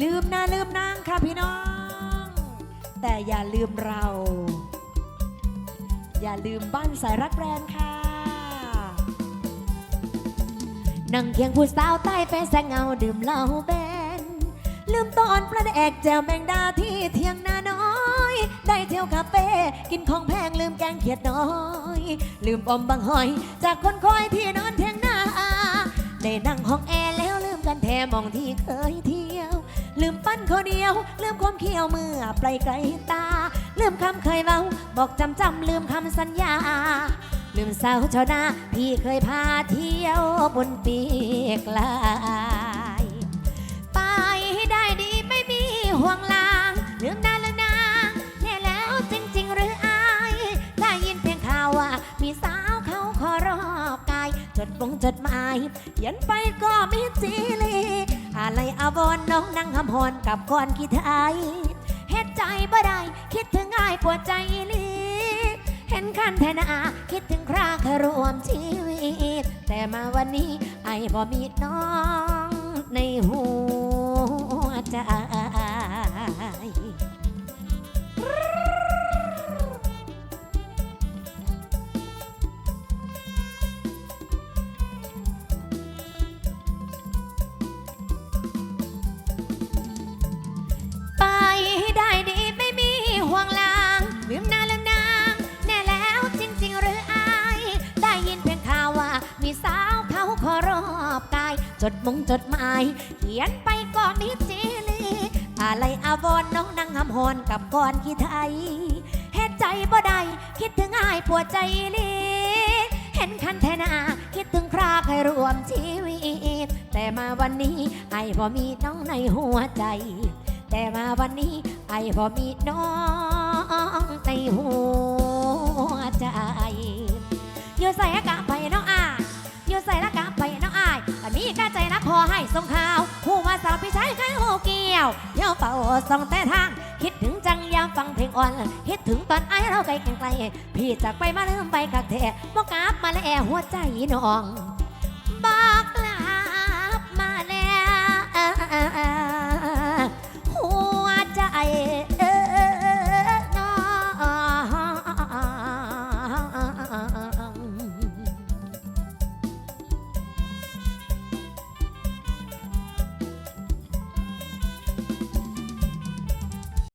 ลืมหน้าลืมนางค่ะพี่น้อง แต่อย่าลืมเรา อย่าลืมบ้านสายรักแบรนด์ค่ะ นั่งเคียงผู้สาวใต้แฟแสงเงาดื่มเหล้าแบน ลืมตอนประแดกแจวแมงดาที่เที่ยงนาน้อย ได้เที่ยวคาเฟ่กินของแพงลืมแกงเขียดน้อย ลืมอมบังหอย จากคนคอยที่นอนเที่ยงนาได้นั่งห้องแอร์แล้วลืมกันแทมองที่เคยเที่ยว ลืมปั้นเขาเดียว ลืมความเคี้ยวเมื่อไปไกลตา ลืมคำเคยเมาบอกจำจำลืมคำสัญญา ลืมสาวชาวนาพี่เคยพาเที่ยวบนปีกลายไปให้ได้ดีไม่มีห่วงลางลืมนานแล้วนางแน่แล้วจริง ๆ หรืออายได้ยินเพียงข่าวว่ามีสาวเขาขอรอบกายจดบงจดหมายเขียนไปก็ไมีจีลี อะไลอาวอนน้องนั่งหำหอนกับคอนขี้ไทยเฮ็ดใจบ่ได้ คิดถึงง่ายปวดใจอีหลีเห็นคันแทนาคิดถึงคราเครวมชีวิต แต่มาวันนี้ไอ้บ่มีน้องในหัวใจ จดมงจดหมาย เขียนไปก็มีจีลีอะไรอาวรณ์น้องนั่งหำหอนกับก่อนขี้ไทยเฮ็ดใจบ่ได้คิดถึงอายปวดใจลีเห็นคันแทนาคิดถึงคราเคยรวมชีวิต แต่มาวันนี้ไอ้พอมีน้องในหัวใจ แต่มาวันนี้ไอ้พอมีน้องในหัว มีกาใจนักพอให้ส่งข่าวผู้มาสาวพี่ชายใครหูเกี่ยวเที่ยวเป่าส่องแต่ทาง คิดถึงจังยามฟังเพลงอ่อน คิดถึงตอนไอ้เราไกลไกลพี่จากไปมาลืมไปกักเทะบอกกลับมาแล้วหัวใจน้อง